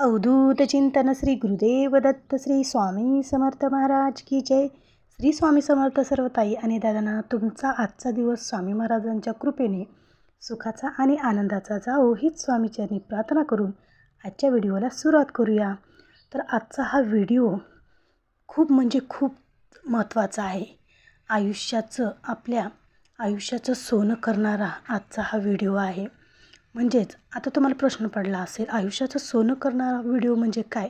अवधूत चिंतन श्री गुरुदेव दत्त श्री स्वामी समर्थ महाराज की जय. श्री स्वामी समर्थ सर्वताई आणि दादांना तुमचा आजचा दिवस स्वामी महाराजांच्या कृपेने सुखाचा आणि आनंदाचा जावो हीच स्वामीचरणी प्रार्थना करून आजच्या व्हिडिओला सुरुवात करूया. तर आजचा हा व्हिडिओ खूप म्हणजे खूप महत्त्वाचा आहे. आयुष्याचं आपल्या आयुष्याचं सोनं करणारा आजचा हा व्हिडिओ आहे. म्हणजेच आता तुम्हाला प्रश्न पडला असेल आयुष्याचं सोनं करणारा व्हिडिओ म्हणजे काय?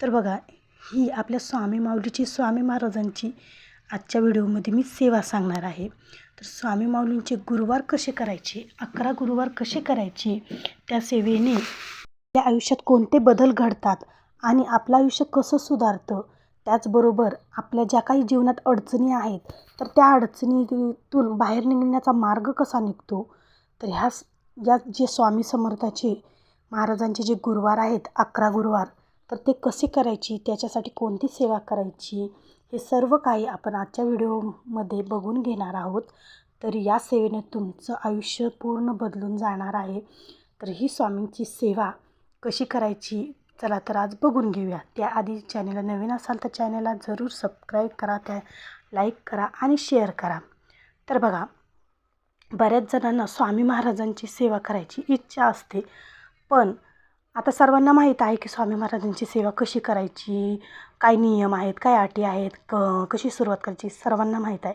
तर बघा ही आपल्या स्वामी माऊलीची स्वामी महाराजांची आजच्या व्हिडिओमध्ये मी सेवा सांगणार आहे. तर स्वामी माऊलींचे गुरुवार कसे करायचे अकरा गुरुवार कसे करायचे त्या सेवेने आपल्या आयुष्यात कोणते बदल घडतात आणि आपलं आयुष्य कसं सुधारतं त्याचबरोबर आपल्या ज्या काही जीवनात अडचणी आहेत तर त्या अडचणीतून बाहेर निघण्याचा मार्ग कसा निघतो तर ह्या या जे स्वामी समर्थाचे महाराजांचे जे गुरुवार आहेत अकरा गुरुवार तर ते कसे करायची? त्याच्यासाठी कोणती सेवा करायची? हे सर्व काही आपण आजच्या व्हिडिओमध्ये बघून घेणार आहोत. तर या सेवेने तुमचं आयुष्य पूर्ण बदलून जाणार आहे. तर ही स्वामींची सेवा कशी करायची? चला तर आज बघून घेऊया. त्याआधी चॅनेलला नवीन असाल तर चॅनेलला जरूर सबस्क्राईब करा त्या लाईक करा आणि शेअर करा. तर बघा बऱ्याच जणांना स्वामी महाराजांची सेवा करायची इच्छा असते. पण आता सर्वांना माहीत आहे की स्वामी महाराजांची सेवा कशी करायची? काय नियम आहेत? काय अटी आहेत? क कशी सुरुवात करायची? सर्वांना माहीत आहे.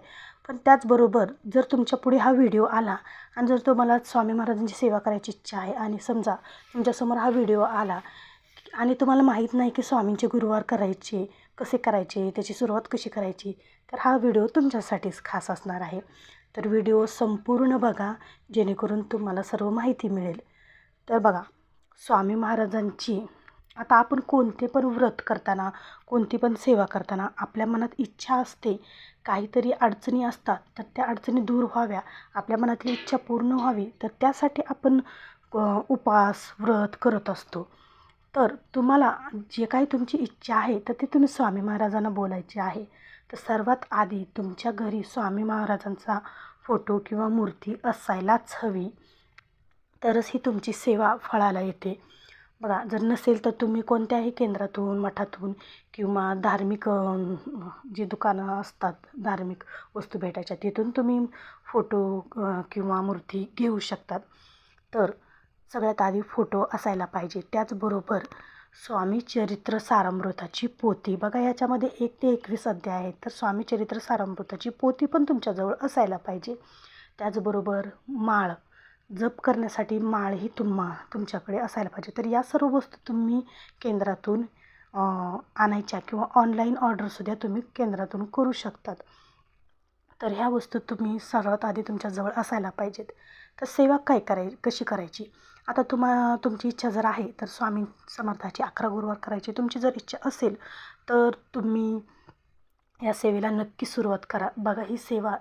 पण त्याचबरोबर जर तुमच्यापुढे हा व्हिडिओ आला आणि जर तुम्हाला स्वामी महाराजांची सेवा करायची इच्छा आहे आणि समजा तुमच्यासमोर हा व्हिडिओ आला आणि तुम्हाला माहीत नाही की स्वामींचे गुरुवार करायचे कसे करायचे त्याची सुरुवात कशी करायची तर हा व्हिडिओ तुमच्यासाठीच खास असणार आहे. तर व्हिडिओ संपूर्ण बघा जेणेकरून तुम्हाला सर्व माहिती मिळेल. तर बघा स्वामी महाराजांची आता आपण कोणते पण व्रत करताना कोणती पण सेवा करताना आपल्या मनात इच्छा असते काहीतरी अडचणी असतात तर त्या अडचणी दूर व्हाव्या आपल्या मनातली इच्छा पूर्ण व्हावी तर त्यासाठी आपण उपास व्रत करत असतो. तर तुम्हाला जे काही तुमची इच्छा आहे तर ते तुम्ही स्वामी महाराजांना बोलायचे आहे. तर सर्वात आधी तुमच्या घरी स्वामी महाराजांचा फोटो किंवा मूर्ती असायलाच हवी. तरच ही तुमची सेवा फळाला येते. बघा जर नसेल तर तुम्ही कोणत्याही केंद्रातून मठातून किंवा धार्मिक जी दुकानं असतात धार्मिक वस्तू भेटायच्या तिथून तुम्ही फोटो किंवा मूर्ती घेऊ शकतात. तर सगळ्यात आधी फोटो असायला पाहिजे. त्याचबरोबर स्वामी चरित्र सारामृताची पोथी. बघा याच्यामध्ये एक ते एकवीस अध्याय आहेत. तर स्वामी चरित्र सारामृताची पोथी पण तुमच्याजवळ असायला पाहिजे. त्याचबरोबर माळ. जप करण्यासाठी माळही तुम्हा तुमच्याकडे असायला पाहिजे. तर या सर्व वस्तू तुम्ही केंद्रातून आणायच्या किंवा ऑनलाईन ऑर्डरसुद्धा तुम्ही केंद्रातून करू शकतात. तर ह्या वस्तू तुम्ही सर्वात आधी तुमच्याजवळ असायला पाहिजेत. तर सेवा काय कराय कशी करायची? आता तुम्हा तुमची इच्छा जर आहे तर स्वामी समर्थाची अकरा गुरुवार करायची. तुमची जर इच्छा असेल तर तुम्ही या सेवेला नक्की सुरुवात करा. बघा ही सेवा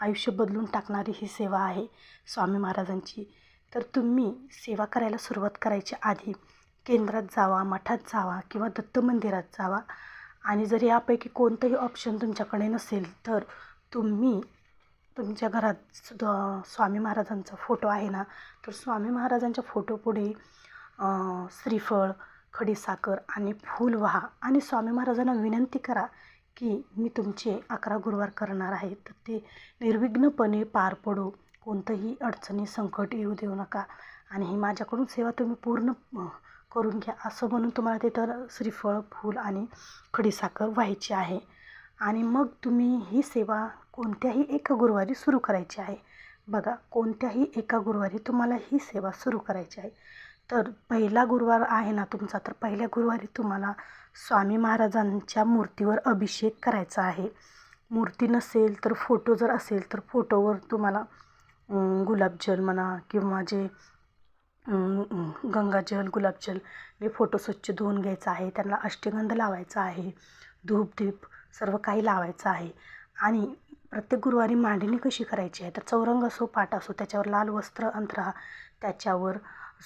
आयुष्य बदलून टाकणारी ही सेवा आहे स्वामी महाराजांची. तर तुम्ही सेवा करायला सुरुवात करायच्या आधी केंद्रात जावा मठात जावा किंवा दत्त मंदिरात जावा. आणि जर यापैकी कोणतंही ऑप्शन तुमच्याकडे नसेल तर तुम्ही तुमच्या घरात सुद्धा स्वामी महाराजांचा फोटो आहे ना तर स्वामी महाराजांच्या फोटोपुढे श्रीफळ खडीसाखर आणि फूल व्हा आणि स्वामी महाराजांना विनंती करा की मी तुमचे अकरा गुरुवार करणार आहे. तर ते निर्विघ्नपणे पार पडो. कोणतंही अडचणी संकट येऊ देऊ नका. आणि ही माझ्याकडून सेवा तुम्ही पूर्ण करून घ्या. असं म्हणून तुम्हाला ते तर श्रीफळ फूल आणि खडीसाखर व्हायची आहे. आणि मग तुम्ही ही सेवा कोणत्याही एका गुरुवारी सुरू करायची आहे. बघा कोणत्याही एका गुरुवारी तुम्हाला ही सेवा सुरू करायची आहे. तर पहिला गुरुवार आहे ना तुमचा तर पहिल्या गुरुवारी तुम्हाला स्वामी महाराजांच्या मूर्तीवर अभिषेक करायचा आहे. मूर्ती नसेल तर फोटो जर असेल तर फोटोवर तुम्हाला गुलाबजल म्हणा किंवा जे गंगाजल गुलाबजल हे फोटो स्वच्छ धुवून घ्यायचा आहे. त्यांना अष्टगंध लावायचा आहे. धूपधीप सर्व काही लावायचं आहे. आणि प्रत्येक गुरुवारी मांडणी कशी करायची आहे? तर चौरंग असो पाट असो त्याच्यावर लाल वस्त्र अंतरा त्याच्यावर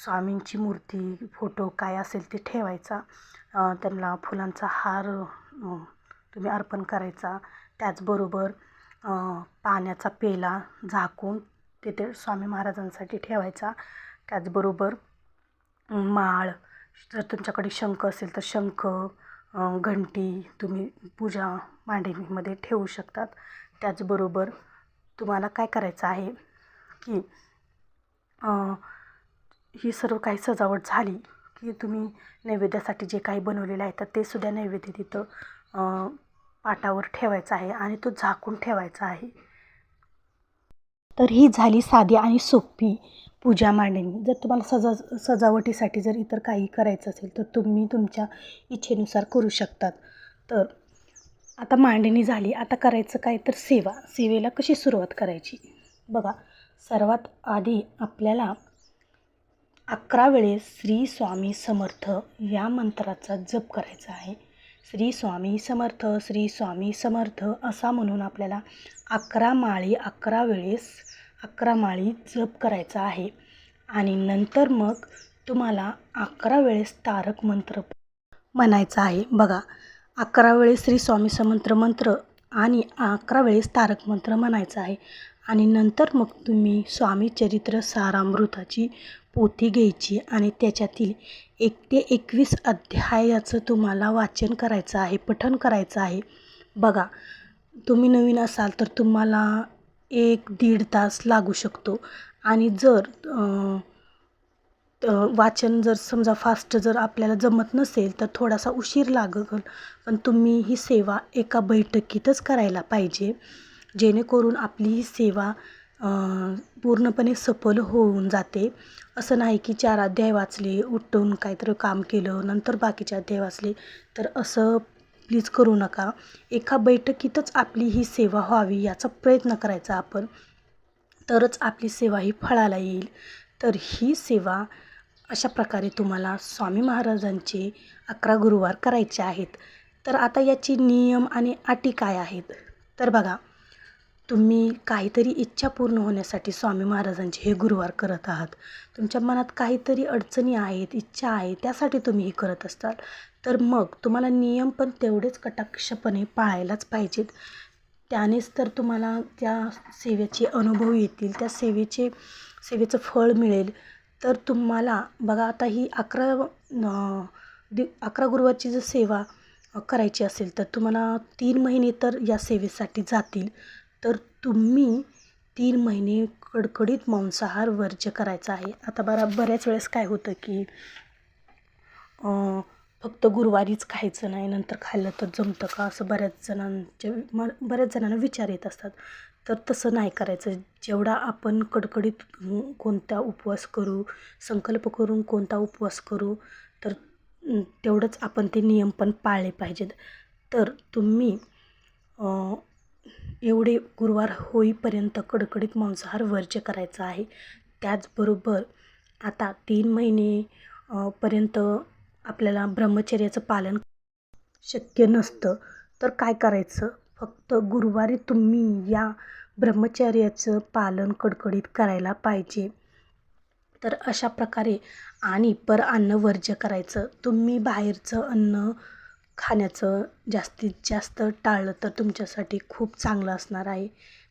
स्वामींची मूर्ती फोटो काय असेल ते ठेवायचा. त्यांना फुलांचा हार तुम्ही अर्पण करायचा. त्याचबरोबर पाण्याचा पेला झाकून तिथे स्वामी महाराजांसाठी ठेवायचा. त्याचबरोबर माळ जर तुमच्याकडे शंख असेल तर शंख घंटी तुम्ही पूजा मांडणीमध्ये ठेवू शकतात. त्याचबरोबर तुम्हाला काय करायचं आहे की ही सर्व काही सजावट झाली की तुम्ही नैवेद्यासाठी जे काही बनवलेलं आहे तर ते सुद्धा नैवेद्य तिथं पाटावर ठेवायचं आहे आणि तो झाकून ठेवायचा आहे. तर ही झाली साधी आणि सोपी पूजा मांडणी. जर तुम्हाला सजा सजावटीसाठी जर इतर काही करायचं असेल तर तुम्ही तुमच्या इच्छेनुसार करू शकतात. तर आता मांडणी झाली आता करायचं काय? तर सेवा. सेवेला कशी सुरुवात करायची? बघा सर्वात आधी आपल्याला अकरा वेळेस श्री स्वामी समर्थ या मंत्राचा जप करायचा आहे. श्री स्वामी समर्थ श्री स्वामी समर्थ असा म्हणून आपल्याला अकरा माळी अकरा वेळेस अकरा माळी जप करायचा आहे. आणि नंतर मग तुम्हाला अकरा वेळेस तारक मंत्र म्हणायचा आहे. बघा अकरा वेळेस श्री स्वामी समंत्र मंत्र आणि अकरा वेळेस तारक मंत्र म्हणायचं आहे. आणि नंतर मग तुम्ही स्वामी चरित्र सारामृताची पोथी घ्यायची आणि त्याच्यातील एक ते एकवीस अध्यायाचं तुम्हाला वाचन करायचं आहे पठण करायचं आहे. बघा तुम्ही नवीन असाल तर तुम्हाला एक दीड तास लागू शकतो. आणि जर वाचन जर समजा फास्ट जर आपल्याला जमत नसेल तर थोडासा उशीर लागल. पण तुम्ही ही सेवा एका बैठकीतच करायला पाहिजे. जेणेकरून आपली ही सेवा पूर्णपणे सफल होऊन जाते. असं नाही की चार अध्याय वाचले उठून काहीतरी काम केलं नंतर बाकीचे अध्याय वाचले तर असं प्लीज करू नका. एका बैठकीतच आपली ही सेवा व्हावी याचा प्रयत्न करायचा आपण. तरच आपली सेवा ही फळाला येईल. तर ही सेवा अशा प्रकारे तुम्हाला स्वामी महाराजांचे अकरा गुरुवार करायचे आहेत. तर आता याची नियम आणि अटी काय आहेत? तर बघा तुम्ही काहीतरी इच्छा पूर्ण होण्यासाठी स्वामी महाराजांचे हे गुरुवार करत आहात. तुमच्या मनात काहीतरी अडचणी आहेत इच्छा आहे त्यासाठी तुम्ही हे करत असताल तर मग तुम्हाला नियम पण तेवढेच कटाक्षपणे पाळायलाच पाहिजेत. त्यानेच तर तुम्हाला त्या सेवेचे अनुभव येतील त्या सेवेचे सेवेचं फळ मिळेल. तर तुम्हाला बघा आता ही अकरा दि अकरा गुरुवारची जर सेवा करायची असेल तर तुम्हाला तीन महिने तर या सेवेसाठी जातील. तर तुम्ही तीन महिने कडकडीत मांसाहार वर्ज्य करायचा आहे. आता बरा बऱ्याच वेळेस काय होतं की फक्त गुरुवारीच खायचं नाही नंतर खाल्लं तर जमतं का? असं बऱ्याच जणांच्या म बऱ्याच जणांना विचार येत असतात. तर तसं नाही करायचं. जेवढा आपण कडकडीत कोणता उपवास करू संकल्प करून कोणता उपवास करू तर तेवढंच आपण ते नियम पण पाळले पाहिजेत. तर तुम्ही एवढे गुरुवार होईपर्यंत कडकडीत मांसाहार वर्ज्य करायचा आहे. त्याचबरोबर आता तीन महिने पर्यंत आपल्याला ब्रह्मचर्याचं पालन शक्य नसतं तर काय करायचं? फक्त गुरुवारी तुम्ही या ब्रह्मचर्याचं पालन कडकडीत करायला पाहिजे. तर अशा प्रकारे आणि पर अन्न वर्ज्य करायचं. तुम्ही बाहेरचं अन्न खाण्याचं जास्तीत जास्त टाळलं तर तुमच्यासाठी खूप चांगलं असणार आहे.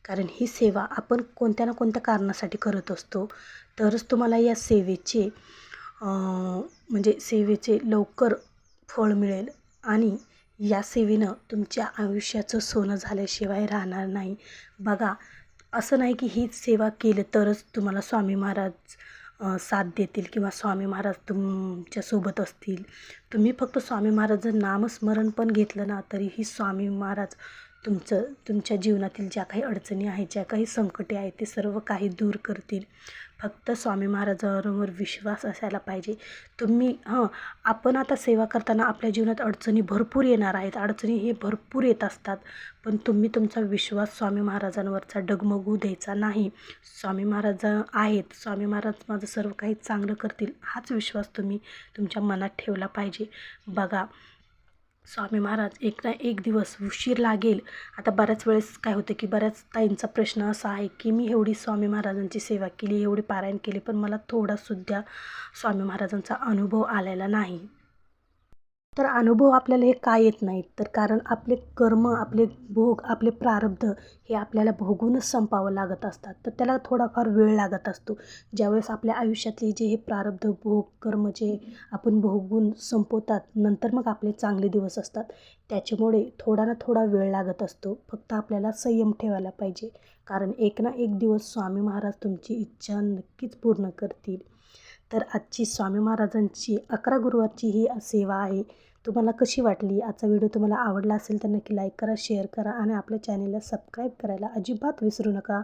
कारण ही सेवा आपण कोणत्या ना कोणत्या कारणासाठी करत असतो. तरच तुम्हाला या सेवेचे म्हणजे सेवेचे लवकर फळ मिळेल आणि या सेवेनं तुमच्या आयुष्याचं सोनं झाल्याशिवाय राहणार नाही. बघा असं नाही की हीच सेवा केलं तरच तुम्हाला स्वामी महाराज साथ देतील किंवा स्वामी महाराज तुमच्यासोबत असतील. तुम्ही फक्त स्वामी महाराजांचं नामस्मरण पण घेतलं ना तरीही स्वामी महाराज तुमचं तुमच्या जीवनातील ज्या काही अडचणी आहेत ज्या काही संकटे आहेत ते सर्व काही दूर करतील. फक्त स्वामी महाराजांवर विश्वास असायला पाहिजे. तुम्ही हां आपण आता सेवा करताना आपल्या जीवनात अडचणी भरपूर येणार आहेत. अडचणी हे भरपूर येत असतात. पण तुम्ही तुमचा विश्वास स्वामी महाराजांवरचा डगमगू द्यायचा नाही. स्वामी महाराज आहेत. स्वामी महाराज माझं सर्व काही चांगलं करतील. हाच विश्वास तुम्ही तुमच्या मनात ठेवला पाहिजे. बघा स्वामी महाराज एक ना एक दिवस उशीर लागेल. आता बऱ्याच वेळेस काय होतं की बऱ्याच ताईंचा प्रश्न असा आहे की मी एवढी स्वामी महाराजांची सेवा केली एवढी पारायण केली पण मला थोडासुद्धा स्वामी महाराजांचा अनुभव आलेला नाही. तर अनुभव आपल्याला हे का येत नाहीत? तर कारण आपले कर्म आपले भोग आपले प्रारब्ध हे आपल्याला भोगूनच संपावं लागत असतात. तर त्याला थोडाफार वेळ लागत असतो. ज्यावेळेस आपल्या आयुष्यातले जे हे प्रारब्ध भोग कर्म जे आपण भोगून संपवतात नंतर मग आपले चांगले दिवस असतात. त्याच्यामुळे थोडा ना थोडा वेळ लागत असतो. फक्त आपल्याला संयम ठेवायला पाहिजे. कारण एक ना एक दिवस स्वामी महाराज तुमची इच्छा नक्कीच पूर्ण करतील. तर आजची स्वामी महाराजांची अकरा गुरुवारची ही सेवा आहे. तुम्हाला कशी वाटली? आजचा व्हिडिओ तुम्हाला आवडला असेल तर नक्की लाईक करा शेअर करा आणि आपल्या चॅनेलला सबस्क्राईब करायला अजिबात विसरू नका.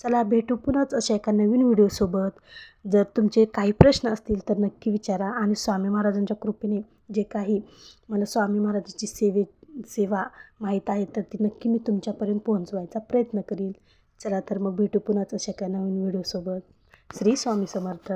चला भेटू पुन्हाच अशा एका नवीन व्हिडिओसोबत जर तुमचे काही प्रश्न असतील तर नक्की विचारा आणि स्वामी महाराजांच्या कृपेने जे काही मला स्वामी महाराजांची सेवे सेवा माहीत आहे तर ती नक्की मी तुमच्यापर्यंत पोहोचवायचा प्रयत्न करील चला तर मग भेटू पुन्हाच अशा एका नवीन व्हिडिओसोबत श्री स्वामी समर्थ.